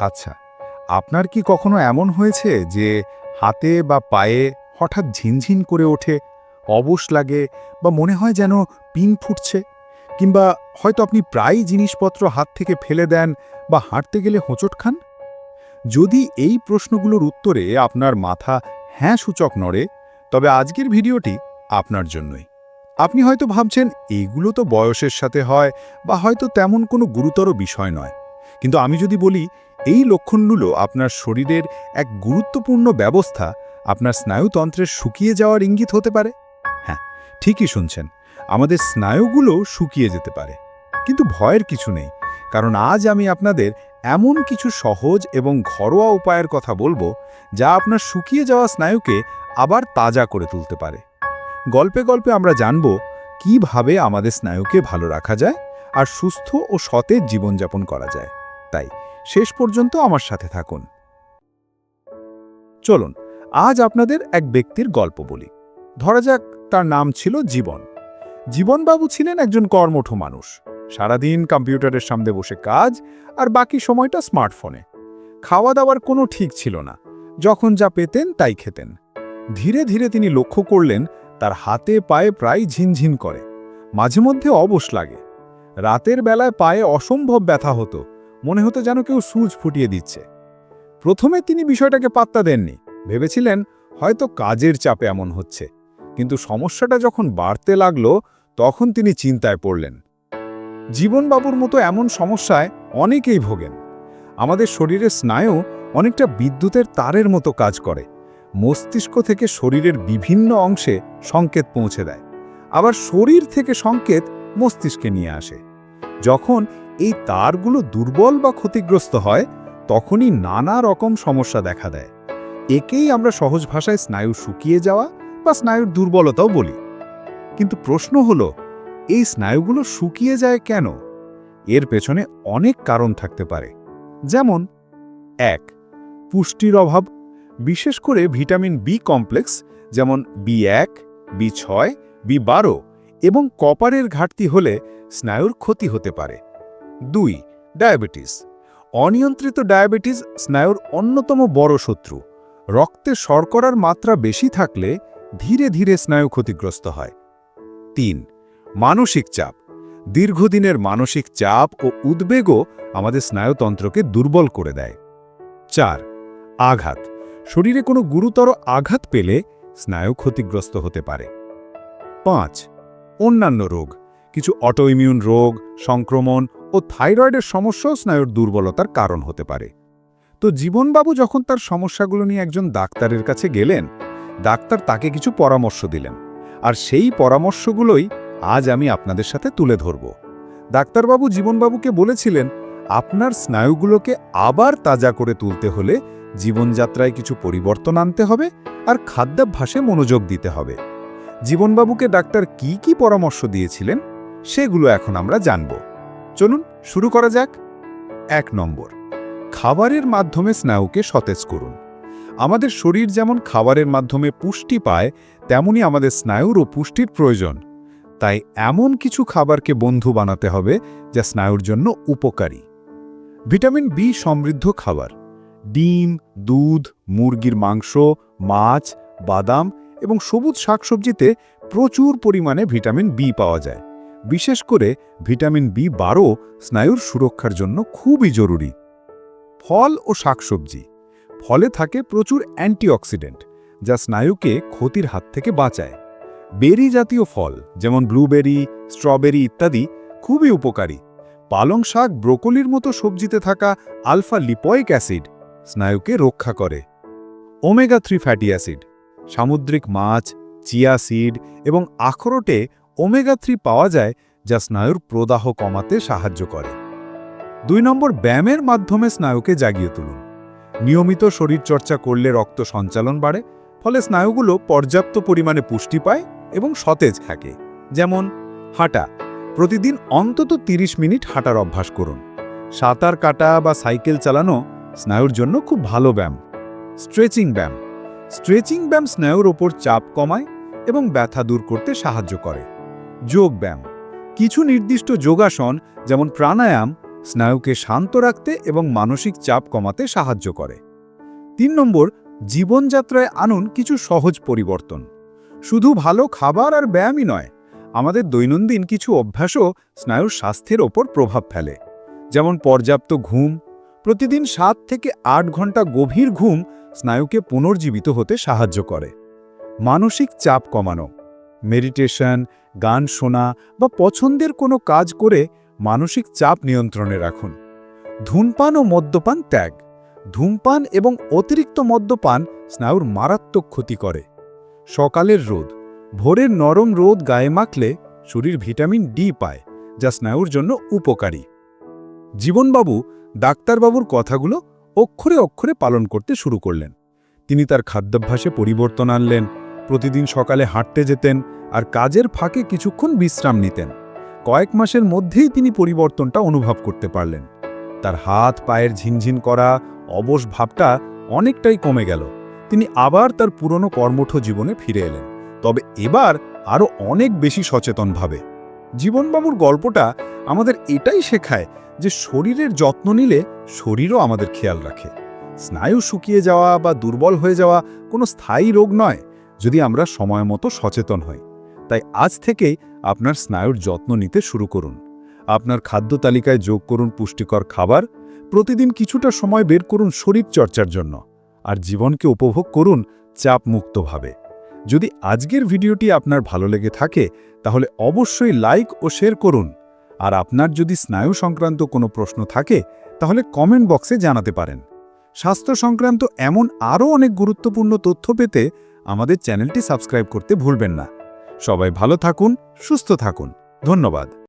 আচ্ছা আপনার কি কখনো এমন হয়েছে যে হাতে বা পায়ে হঠাৎ ঝিনঝিন করে ওঠে, অবশ লাগে বা মনে হয় যেন পিন ফুটছে? কিংবা হয়তো আপনি প্রায়ই জিনিসপত্র হাত থেকে ফেলে দেন বা হাঁটতে গেলে হোঁচট খান? যদি এই প্রশ্নগুলোর উত্তরে আপনার মাথা হ্যাঁ সূচক নড়ে, তবে আজকের ভিডিওটি আপনার জন্যই। আপনি হয়তো ভাবছেন এইগুলো তো বয়সের সাথে হয় বা হয়তো তেমন কোনো গুরুতর বিষয় নয়। কিন্তু আমি যদি বলি এই লক্ষণগুলো আপনার শরীরের এক গুরুত্বপূর্ণ ব্যবস্থা আপনার স্নায়ুতন্ত্রের শুকিয়ে যাওয়ার ইঙ্গিত হতে পারে। হ্যাঁ ঠিকই শুনছেন, আমাদের স্নায়ুগুলো শুকিয়ে যেতে পারে। কিন্তু ভয়ের কিছু নেই, কারণ আজ আমি আপনাদের এমন কিছু সহজ এবং ঘরোয়া উপায়ের কথা বলব যা আপনার শুকিয়ে যাওয়া স্নায়ুকে আবার তাজা করে তুলতে পারে। গল্পে গল্পে আমরা জানব কীভাবে আমাদের স্নায়ুকে ভালো রাখা যায় আর সুস্থ ও সতেজ জীবনযাপন করা যায়। তাই শেষ পর্যন্ত আমার সাথে থাকুন। চলুন, আজ আপনাদের এক ব্যক্তির গল্প বলি। ধরা যাক তার নাম ছিল জীবন। জীবনবাবু ছিলেন একজন কর্মঠ মানুষ। সারাদিন কম্পিউটারের সামনে বসে কাজ আর বাকি সময়টা স্মার্টফোনে। খাওয়া দাওয়ার কোনো ঠিক ছিল না। যখন যা পেতেন তাই খেতেন। ধীরে ধীরে তিনি লক্ষ্য করলেন তার হাতে পায়ে প্রায় ঝিনঝিন করে। মাঝে মধ্যে অবশ লাগে। রাতের বেলায় পায়ে অসম্ভব ব্যথা হতো। মনে হতো যেন কেউ সুচ ফুটিয়ে দিচ্ছে। প্রথমে তিনি বিষয়টাকে পাত্তা দেননি। ভেবেছিলেন, হয়তো কাজের চাপে এমন হচ্ছে। কিন্তু সমস্যাটা যখন বাড়তে লাগল, তখন তিনি চিন্তায় পড়লেন। জীবনবাবুর মতো এমন সমস্যায় অনেকেই ভোগেন। আমাদের শরীরের স্নায়ু অনেকটা বিদ্যুতের তারের মতো কাজ করে। মস্তিষ্ক থেকে শরীরের বিভিন্ন অংশে সংকেত পৌঁছে দেয়। আবার শরীর থেকে সংকেত মস্তিষ্কে নিয়ে আসে। যখন এই তারগুলো দুর্বল বা ক্ষতিগ্রস্ত হয়, তখনই নানা রকম সমস্যা দেখা দেয়। একেই আমরা সহজ ভাষায় স্নায়ু শুকিয়ে যাওয়া বা স্নায়ুর দুর্বলতাও বলি। কিন্তু প্রশ্ন হলো, এই স্নায়ুগুলো শুকিয়ে যায় কেন? এর পেছনে অনেক কারণ থাকতে পারে। যেমন, এক, পুষ্টির অভাব, বিশেষ করে ভিটামিন বি কমপ্লেক্স যেমন বি এক, বি ছয়, বি বারো এবং কপারের ঘাটতি হলে স্নায়ুর ক্ষতি হতে পারে। দুই, ডায়াবেটিস। অনিয়ন্ত্রিত ডায়াবেটিস স্নায়ুর অন্যতম বড় শত্রু। রক্তে শর্করার মাত্রা বেশি থাকলে ধীরে ধীরে স্নায়ু ক্ষতিগ্রস্ত হয়। তিন, মানসিক চাপ। দীর্ঘদিনের মানসিক চাপ ও উদ্বেগও আমাদের স্নায়ুতন্ত্রকে দুর্বল করে দেয়। চার, আঘাত। শরীরে কোনো গুরুতর আঘাত পেলে স্নায়ু ক্ষতিগ্রস্ত হতে পারে। পাঁচ, অন্যান্য রোগ। কিছু অটোইমিউন রোগ, সংক্রমণ ও থাইরয়েডের সমস্যাও স্নায়ুর দুর্বলতার কারণ হতে পারে। তো জীবনবাবু যখন তার সমস্যাগুলো নিয়ে একজন ডাক্তারের কাছে গেলেন, ডাক্তার তাকে কিছু পরামর্শ দিলেন। আর সেই পরামর্শগুলোই আজ আমি আপনাদের সাথে তুলে ধরব। ডাক্তারবাবু জীবনবাবুকে বলেছিলেন, আপনার স্নায়ুগুলোকে আবার তাজা করে তুলতে হলে জীবনযাত্রায় কিছু পরিবর্তন আনতে হবে আর খাদ্যাভ্যাসে মনোযোগ দিতে হবে। জীবনবাবুকে ডাক্তার কি কি পরামর্শ দিয়েছিলেন, সেগুলো এখন আমরা জানব। চলুন শুরু করা যাক। এক নম্বর, খাবারের মাধ্যমে স্নায়ুকে সতেজ করুন। আমাদের শরীর যেমন খাবারের মাধ্যমে পুষ্টি পায়, তেমনি আমাদের স্নায়ুরও পুষ্টির প্রয়োজন। তাই এমন কিছু খাবারকে বন্ধু বানাতে হবে যা স্নায়ুর জন্য উপকারী। ভিটামিন বি সমৃদ্ধ খাবার। ডিম, দুধ, মুরগির মাংস, মাছ, বাদাম এবং সবুজ শাকসবজিতে প্রচুর পরিমাণে ভিটামিন বি পাওয়া যায়। বিশেষ করে ভিটামিন বি বারো স্নায়ুর সুরক্ষার জন্য খুবই জরুরি। ফল ও শাকসবজি। ফলে থাকে প্রচুর অ্যান্টিঅক্সিডেন্ট, যা স্নায়ুকে ক্ষতির হাত থেকে বাঁচায়। বেরি জাতীয় ফল, যেমন ব্লুবেরি, স্ট্রবেরি ইত্যাদি, খুবই উপকারী। পালং শাক ব্রোকলির মতো সবজিতে থাকা আলফা লিপয়েক অ্যাসিড স্নায়ুকে রক্ষা করে। ওমেগা থ্রি ফ্যাটি অ্যাসিড, সামুদ্রিক মাছ, চিয়া সিড এবং আখরোটে ওমেগা থ্রি পাওয়া যায় যা স্নায়ুর প্রদাহ কমাতে সাহায্য করে। দুই নম্বর, ব্যায়ামের মাধ্যমে স্নায়ুকে জাগিয়ে তুলুন। নিয়মিত শরীরচর্চা করলে রক্ত সঞ্চালন বাড়ে, ফলে স্নায়ুগুলো পর্যাপ্ত পরিমাণে পুষ্টি পায় এবং সতেজ থাকে। যেমন, হাঁটা। প্রতিদিন অন্তত ৩০ মিনিট হাঁটার অভ্যাস করুন। সাঁতার কাটা বা সাইকেল চালানো স্নায়ুর জন্য খুব ভালো ব্যায়াম। স্ট্রেচিং ব্যায়াম। স্ট্রেচিং ব্যায়াম স্নায়ুর ওপর চাপ কমায় এবং ব্যথা দূর করতে সাহায্য করে। যোগ ব্যায়াম কিছু নির্দিষ্ট যোগাসন যেমন প্রাণায়াম, স্নায়ুকে শান্ত রাখতে এবং মানসিক চাপ কমাতে সাহায্য করে। তিন নম্বর, জীবনযাত্রায় আনুন কিছু সহজ পরিবর্তন। শুধু ভালো খাবার আর ব্যায়ামই নয়, আমাদের দৈনন্দিন কিছু অভ্যাসও স্নায়ুর স্বাস্থ্যের ওপর প্রভাব ফেলে। যেমন পর্যাপ্ত ঘুম, প্রতিদিন সাত থেকে আট ঘণ্টা গভীর ঘুম স্নায়ুকে পুনর্জীবিত হতে সাহায্য করে। মানসিক চাপ কমানো। মেডিটেশন গান শোনা বা পছন্দের কোনো কাজ করে মানসিক চাপ নিয়ন্ত্রণে রাখুন। ধূমপান ও মদ্যপান ত্যাগ। ধূমপান এবং অতিরিক্ত মদ্যপান স্নায়ুর মারাত্মক ক্ষতি করে। সকালের রোদ। ভোরের নরম রোদ গায়ে মাখলে শরীর ভিটামিন ডি পায়, যা স্নায়ুর জন্য উপকারী। জীবনবাবু, ডাক্তারবাবুর কথাগুলো অক্ষরে অক্ষরে পালন করতে শুরু করলেন। তিনি তার খাদ্যাভ্যাসে পরিবর্তন আনলেন। প্রতিদিন সকালে হাঁটতে যেতেন আর কাজের ফাঁকে কিছুক্ষণ বিশ্রাম নিতেন। কয়েক মাসের মধ্যেই তিনি পরিবর্তনটা অনুভব করতে পারলেন। তার হাত, পায়ের ঝিনঝিন করা, অবশ ভাবটা অনেকটাই কমে গেল। তিনি আবার তার পুরনো কর্মঠ জীবনে ফিরে এলেন। তবে এবার আরও অনেক বেশি সচেতনভাবে। জীবনবাবুর গল্পটা আমাদের এটাই শেখায় যে শরীরের যত্ন নিলে শরীরও আমাদের খেয়াল রাখে। স্নায়ু শুকিয়ে যাওয়া বা দুর্বল হয়ে যাওয়া কোনো স্থায়ী রোগ নয়। যদি আমরা সময় মতো সচেতন হই। তাই আজ থেকেই আপনার স্নায়ুর যত্ন নিতে শুরু করুন। আপনার খাদ্য তালিকায় যোগ করুন পুষ্টিকর খাবার, প্রতিদিন কিছুটা সময় বের করুন শরীর চর্চার জন্য, আর জীবনকে উপভোগ করুন চাপমুক্তভাবে। যদি আজকের ভিডিওটি আপনার ভালো লেগে থাকে, তাহলে অবশ্যই লাইক ও শেয়ার করুন। আর আপনার যদি স্নায়ু সংক্রান্ত কোনো প্রশ্ন থাকে, তাহলে কমেন্ট বক্সে জানাতে পারেন। স্বাস্থ্য সংক্রান্ত এমন আরও অনেক গুরুত্বপূর্ণ তথ্য পেতে আমাদের চ্যানেলটি সাবস্ক্রাইব করতে ভুলবেন না। সবাই ভালো থাকুন সুস্থ থাকুন। ধন্যবাদ।